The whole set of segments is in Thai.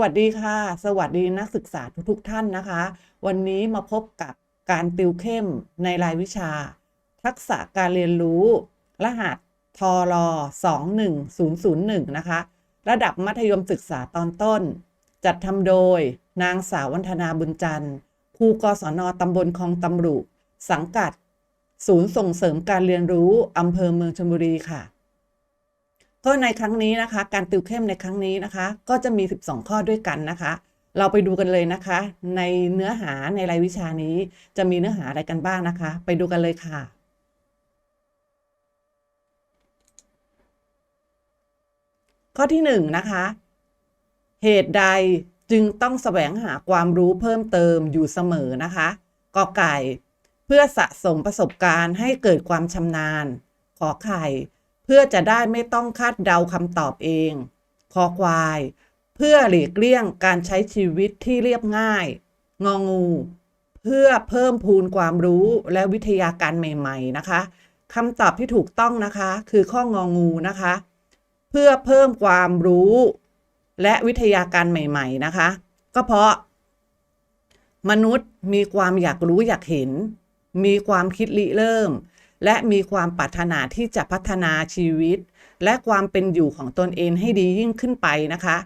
วัสดีค่ะ สวัสดีนักศึกษาทุกๆท่านนะคะ วันนี้มาพบกับการติวเข้มในรายวิชา ทักษะการเรียนรู้ รหัสทร21001 นะคะ ระดับมัธยมศึกษาตอนต้น จัดทำโดยนางสาววัฒนาบุญจันทร์ครูกศนตำบลคลองตำรุ สังกัด ศูนย์ส่งเสริมการเรียนรู้อำเภอเมืองชลบุรีค่ะ ก็ในครั้งนี้นะคะ การติวเข้มในครั้งนี้นะคะ ก็จะมี 12 ข้อด้วยกันนะคะ เราไปดูกันเลยนะคะ ในเนื้อหาในรายวิชานี้ จะมีเนื้อหาอะไรกันบ้างนะคะ ไปดูกันเลยค่ะข้อที่1นะคะ เหตุใดจึงต้องแสวงหาความรู้เพิ่มเติมอยู่เสมอนะคะกอไก่ เพื่อสะสมประสบการณ์ให้เกิดความชำนาญ ขอไข่ พื่อจะได้ไม่ต้องคาดเดาคำตอบเอง คอควาย เพื่อหลีกเลี่ยงการใช้ชีวิตที่เรียบง่าย งองู เพื่อเพิ่มพูนความรู้และวิทยาการใหม่ ๆ นะคะคำตอบที่ถูกต้องนะคะ คือข้ององูนะคะ เพื่อเพิ่มความรู้ และวิทยาการใหม่ ๆ นะคะ ก็เพราะ มนุษย์มีความอยากรู้อยากเห็น มีความคิดริเริ่ม และมีความปรารถนาที่จะพัฒนาชีวิต และความเป็นอยู่ของตนเองให้ดียิ่งขึ้นไปนะคะ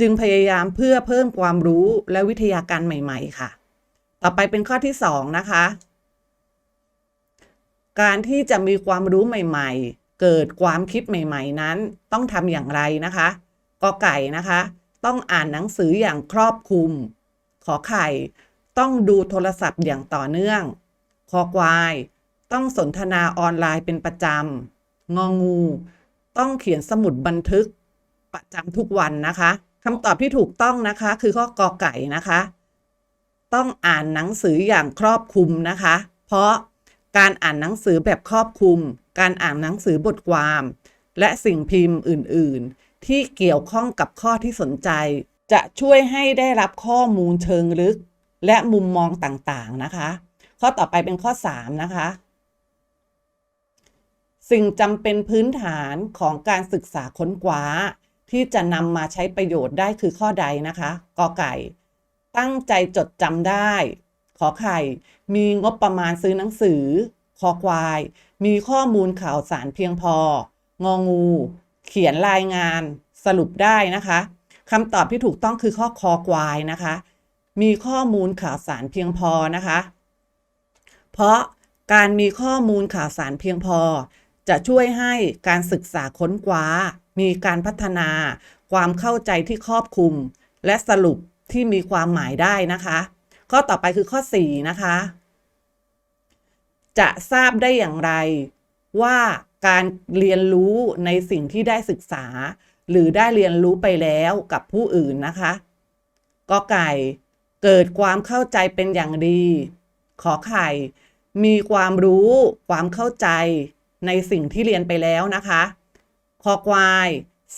จึงพยายามเพื่อเพิ่มความรู้และวิทยาการใหม่ ๆ ค่ะ ต่อไปเป็นข้อที่สองนะคะ การที่จะมีความรู้ใหม่ ๆ เกิดความคิดใหม่ ๆ นั้น ต้องทำอย่างไรนะคะกอไก่นะคะ ต้องอ่านหนังสืออย่างครอบคลุม ขอไข่ ต้องดูโทรศัพท์อย่างต่อเนื่อง คอควาย ต้องสนทนาออนไลน์เป็นประจำ งองู ต้องเขียนสมุดบันทึกประจำทุกวันนะคะคำตอบที่ถูกต้องนะคะ คือข้อกอไก่นะคะ ต้องอ่านหนังสืออย่างครอบคลุมนะคะ เพราะการอ่านหนังสือแบบครอบคลุม การอ่านหนังสือบทความ และสิ่งพิมพ์อื่น ๆ ที่เกี่ยวข้องกับข้อที่สนใจ จะช่วยให้ได้รับข้อมูลเชิงลึก และมุมมองต่าง ๆ นะคะ ข้อต่อไปเป็นข้อ 3 นะคะ สิ่งจำเป็นพื้นฐานของการศึกษาค้นคว้า ที่จะนำมาใช้ประโยชน์ได้คือข้อใดนะคะกอไก่ ตั้งใจจดจำได้ ขอไข่ มีงบประมาณซื้อหนังสือ คอควาย มีข้อมูลข่าวสารเพียงพอ งองู เขียนรายงานสรุปได้นะคะคำตอบที่ถูกต้องคือข้อคอควายนะคะ มีข้อมูลข่าวสารเพียงพอนะคะ เพราะการมีข้อมูลข่าวสารเพียงพอ จะช่วยให้การศึกษาค้นคว้า มีการพัฒนา ความเข้าใจที่ครอบคลุม และสรุปที่มีความหมายได้นะคะ ข้อต่อไปคือข้อ 4 นะคะ จะทราบได้อย่างไรว่าการเรียนรู้ในสิ่งที่ได้ศึกษา หรือได้เรียนรู้ไปแล้วกับผู้อื่นนะคะกอไก่เกิดความเข้าใจเป็นอย่างดี ขอไข่ มีความรู้ ความเข้าใจ ในสิ่งที่เรียนไปแล้วนะคะคอควาย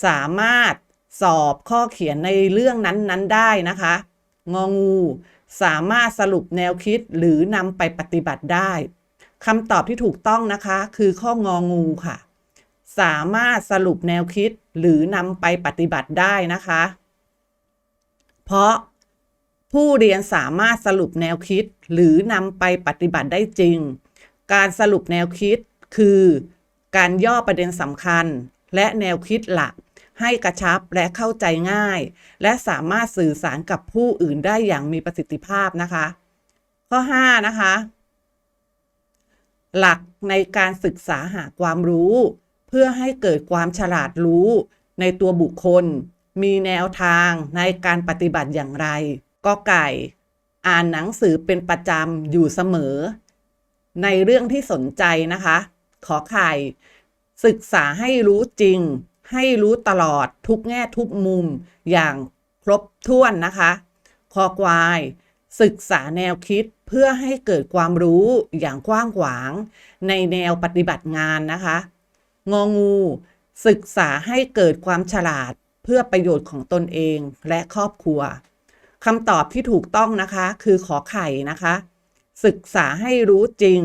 สามารถสอบข้อเขียนในเรื่องนั้นๆได้นะคะ งองู สามารถสรุปแนวคิดหรือนำไปปฏิบัติได้คำตอบที่ถูกต้องนะคะ คือข้ององูค่ะ สามารถสรุปแนวคิดหรือนำไปปฏิบัติได้นะคะ เพราะผู้เรียนสามารถสรุปแนวคิดหรือนำไปปฏิบัติได้จริง การสรุปแนวคิด คือการย่อประเด็นสำคัญและแนวคิดหลัก ให้กระชับและเข้าใจง่าย และสามารถสื่อสารกับผู้อื่นได้อย่างมีประสิทธิภาพนะคะ ข้อ 5 นะคะ หลักในการศึกษาหาความรู้ เพื่อให้เกิดความฉลาดรู้ในตัวบุคคล มีแนวทางในการปฏิบัติอย่างไร ก็ไก่ อ่านหนังสือเป็นประจำอยู่เสมอ ในเรื่องที่สนใจนะคะ ขอไข่ ศึกษาให้รู้จริง ให้รู้ตลอดทุกแง่ทุกมุมอย่างครบถ้วนนะคะคอควาย ศึกษาแนวคิดเพื่อให้เกิดความรู้อย่างกว้างขวาง ในแนวปฏิบัติงานนะคะ งองู ศึกษาให้เกิดความฉลาดเพื่อประโยชน์ของตนเองและครอบครัวคำตอบที่ถูกต้องนะคะคือขอไข่นะคะ ศึกษาให้รู้จริง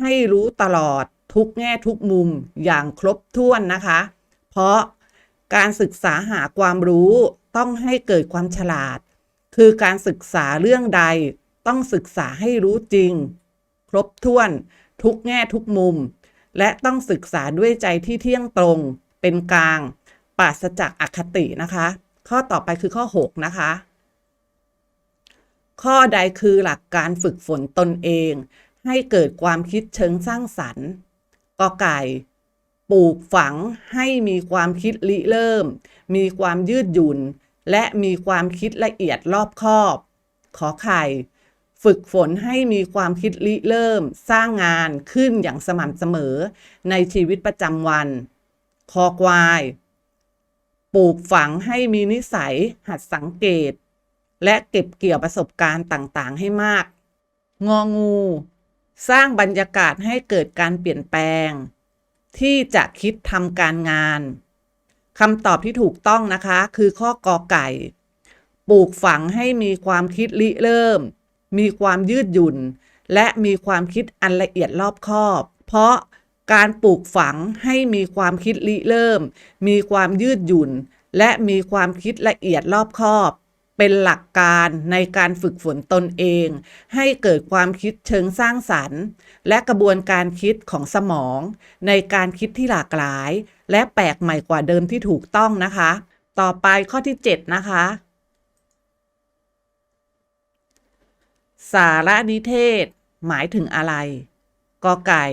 ให้รู้ตลอด ทุกแง่ทุกมุมอย่างครบถ้วนนะคะ เพราะการศึกษาหาความรู้ต้องให้เกิดความฉลาด คือการศึกษาเรื่องใดต้องศึกษาให้รู้จริง ครบถ้วน ทุกแง่ทุกมุม และต้องศึกษาด้วยใจที่เที่ยงตรง เป็นกลางปราศจากอคตินะคะ ข้อต่อไปคือข้อ 6 นะคะ ข้อใดคือหลักการฝึกฝนตนเอง ให้เกิดความคิดเชิงสร้างสรรค์ กอไก่ปลูกฝังให้มีความคิดริเริ่ม มีความยืดหยุ่น และมีความคิดละเอียดรอบคอบ ขอไข่ ฝึกฝนให้มีความคิดริเริ่ม สร้างงานขึ้นอย่างสม่ำเสมอในชีวิตประจำวัน คอควาย ปลูกฝังให้มีนิสัยหัดสังเกต และเก็บเกี่ยวประสบการณ์ต่างๆ ให้มาก งองู สร้างบรรยากาศให้เกิดการเปลี่ยนแปลง ที่จะคิดทำการงานคำตอบที่ถูกต้องนะคะ คือข้อกอไก่ ปลูกฝังให้มีความคิดริเริ่ม มีความยืดหยุ่น และมีความคิดอันละเอียดรอบคอบ เพราะการปลูกฝังให้มีความคิดริเริ่ม มีความยืดหยุ่น และมีความคิดละเอียดรอบคอบ เป็นหลักการในการฝึกฝนตนเอง ให้เกิดความคิดเชิงสร้างสรรค์ และกระบวนการคิดของสมอง ในการคิดที่หลากหลาย และแปลกใหม่กว่าเดิมที่ถูกต้องนะคะ ต่อไปข้อที่ 7 นะคะ สารนิเทศ หมายถึงอะไรกอไก่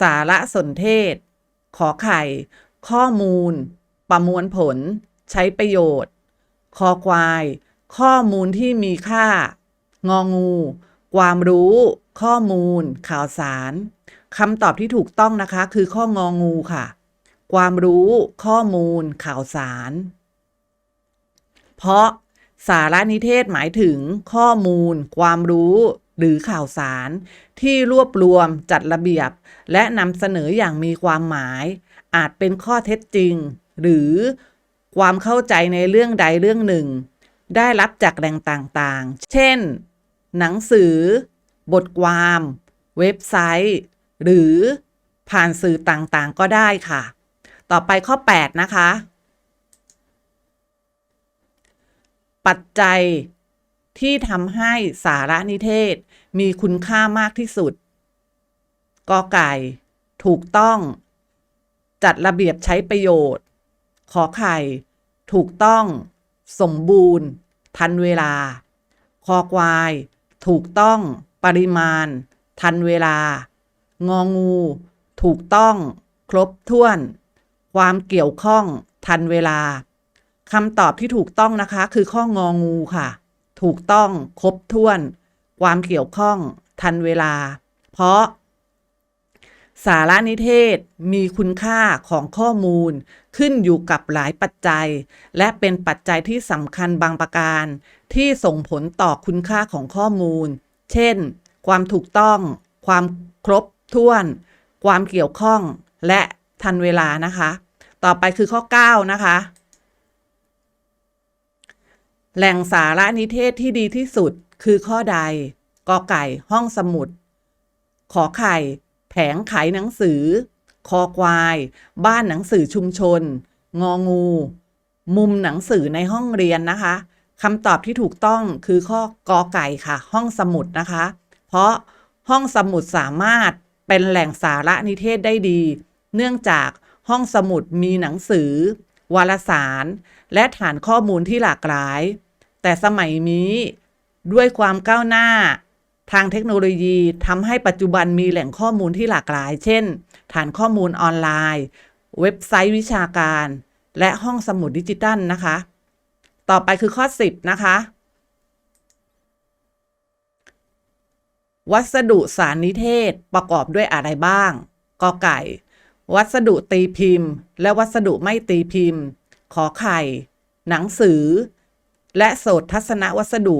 สารสนเทศ ขอไข่ ข้อมูล ประมวลผล ใช้ประโยชน์ คอควาย ข้อมูลที่มีค่า งองู ความรู้ ข้อมูล ข่าวสารคำตอบที่ถูกต้องนะคะ คือข้ององูค่ะ ความรู้ ข้อมูล ข่าวสาร เพราะสารนิเทศหมายถึง ข้อมูล ความรู้ หรือข่าวสาร ที่รวบรวมจัดระเบียบ และนำเสนออย่างมีความหมาย อาจเป็นข้อเท็จจริง หรือ ความเข้าใจในเรื่องใดเรื่องหนึ่ง ได้รับจากแหล่งต่างๆ เช่น หนังสือ บทความ เว็บไซต์ หรือผ่านสื่อต่างๆ ก็ได้ค่ะ ต่อไปข้อ 8 นะคะ ปัจจัยที่ทำให้สารนิเทศมีคุณค่ามากที่สุด กอไก่ ถูกต้อง จัดระเบียบใช้ประโยชน์ ขอไข่ ถูกต้อง สมบูรณ์ ทันเวลา คอควาย ถูกต้อง ปริมาณ ทันเวลา งองู ถูกต้อง ครบถ้วน ความเกี่ยวข้อง ทันเวลาคำตอบที่ถูกต้องนะคะ คือข้ององูค่ะ ถูกต้อง ครบถ้วน ความเกี่ยวข้อง ทันเวลา เพราะ สารนิเทศมีคุณค่าของข้อมูล ขึ้นอยู่กับหลายปัจจัย และเป็นปัจจัยที่สำคัญบางประการ ที่ส่งผลต่อคุณค่าของข้อมูล เช่น ความถูกต้อง ความครบถ้วน ความเกี่ยวข้อง และทันเวลานะคะ ต่อไปคือข้อ 9 นะคะ แหล่งสารนิเทศที่ดีที่สุดคือข้อใดกอไก่ห้องสมุด ขอไข่ แผงขายหนังสือ คอควาย บ้านหนังสือชุมชน งองู มุมหนังสือในห้องเรียนนะคะคำตอบที่ถูกต้องคือข้อกอไก่ค่ะ ห้องสมุดนะคะ เพราะห้องสมุดสามารถเป็นแหล่งสาระนิเทศได้ดี เนื่องจากห้องสมุดมีหนังสือ วารสาร และฐานข้อมูลที่หลากหลาย แต่สมัยนี้ด้วยความก้าวหน้า ทางเทคโนโลยีทำให้ปัจจุบันมีแหล่งข้อมูลที่หลากหลาย เช่น ฐานข้อมูลออนไลน์ เว็บไซต์วิชาการ และห้องสมุดดิจิตัลนะคะ ต่อไปคือข้อ 10 นะคะ วัสดุสารนิเทศประกอบด้วยอะไรบ้างกอไก่ วัสดุตีพิมพ์ และวัสดุไม่ตีพิมพ์ ขอไข่ หนังสือ และโสตทัศนวัสดุ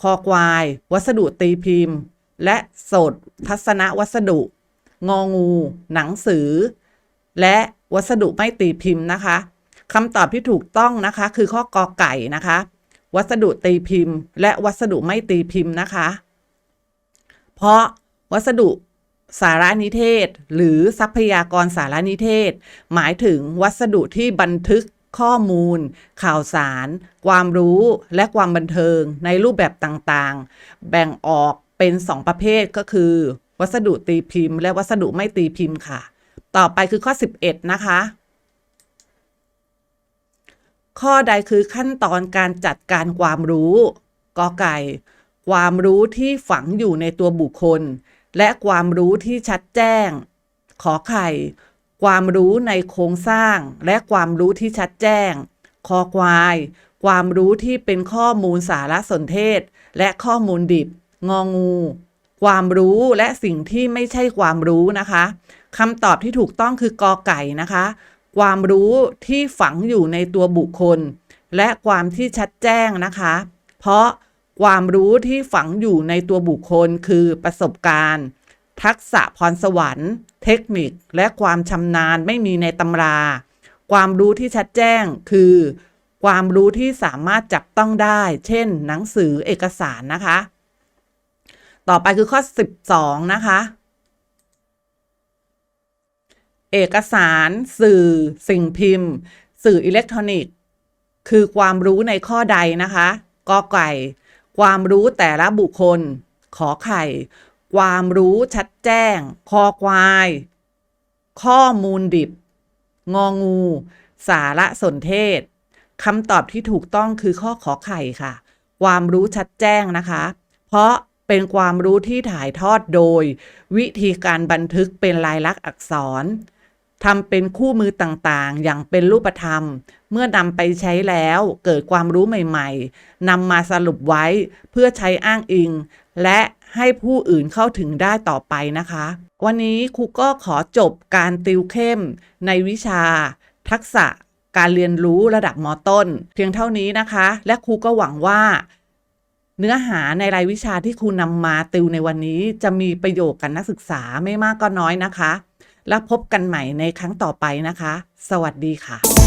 คอควาย วัสดุตีพิมพ์ และสตทัศนวัสดุ งองู หนังสือ และวัสดุไม่ตีพิมพ์นะคะคำตอบที่ถูกต้องนะคะ คือข้อกอไก่นะคะ วัสดุตีพิมพ์ และวัสดุไม่ตีพิมพ์นะคะ เพราะวัสดุสารนิเทศ หรือทรัพยากรสารนิเทศ หมายถึงวัสดุที่บันทึก ข้อมูล ข่าวสาร ความรู้และความบันเทิงในรูปแบบต่างๆ แบ่งออกเป็น 2 ประเภทก็คือ วัสดุตีพิมพ์ และวัสดุไม่ตีพิมพ์ค่ะ ต่อไปคือข้อ 11 นะคะ ข้อใดคือขั้นตอนการจัดการความรู้กอไก่ ความรู้ที่ฝังอยู่ในตัวบุคคล และความรู้ที่ชัดแจ้ง ขอไข่ ความรู้ในโครงสร้างและความรู้ที่ชัดแจ้ง คอควาย ความรู้ที่เป็นข้อมูลสารสนเทศ และข้อมูลดิบ งองู ความรู้และสิ่งที่ไม่ใช่ความรู้นะคะคำตอบที่ถูกต้องคือกอไก่นะคะ ความรู้ที่ฝังอยู่ในตัวบุคคล และความที่ชัดแจ้งนะคะ เพราะความรู้ที่ฝังอยู่ในตัวบุคคลคือประสบการณ์ ทักษะพรสวรรค์ เทคนิคและความชำนาญไม่มีในตำรา ความรู้ที่ชัดแจ้งคือ ความรู้ที่สามารถจับต้องได้ เช่น หนังสือเอกสารนะคะ ต่อไปคือข้อ 12 นะคะ เอกสาร สื่อ สิ่งพิมพ์ สื่ออิเล็กทรอนิกส์ คือความรู้ในข้อใดนะคะกอไก่ ความรู้แต่ละบุคคล ขอไข่ ความรู้ชัดแจ้ง คอควาย ข้อมูลดิบ งองู สารสนเทศคำตอบที่ถูกต้องคือข้อขอไข่ค่ะ ความรู้ชัดแจ้งนะคะ เพราะเป็นความรู้ที่ถ่ายทอดโดย วิธีการบันทึกเป็นลายลักษณ์อักษรทำเป็นคู่มือต่างๆ อย่างเป็นรูปธรรม เมื่อนำไปใช้แล้วเกิดความรู้ใหม่ๆนำมาสรุปไว้เพื่อใช้อ้างอิง และ ให้ผู้อื่นเข้าถึงได้ต่อไปนะคะ วันนี้ครูก็ขอจบการติวเข้มในวิชา ทักษะการเรียนรู้ระดับมต้น เพียงเท่านี้นะคะ และครูก็หวังว่าเนื้อหาในรายวิชาที่ครูนำมาติวในวันนี้จะมีประโยชน์กับนักศึกษาไม่มากก็น้อยนะคะ แล้วพบกันใหม่ในครั้งต่อไปนะคะ สวัสดีค่ะ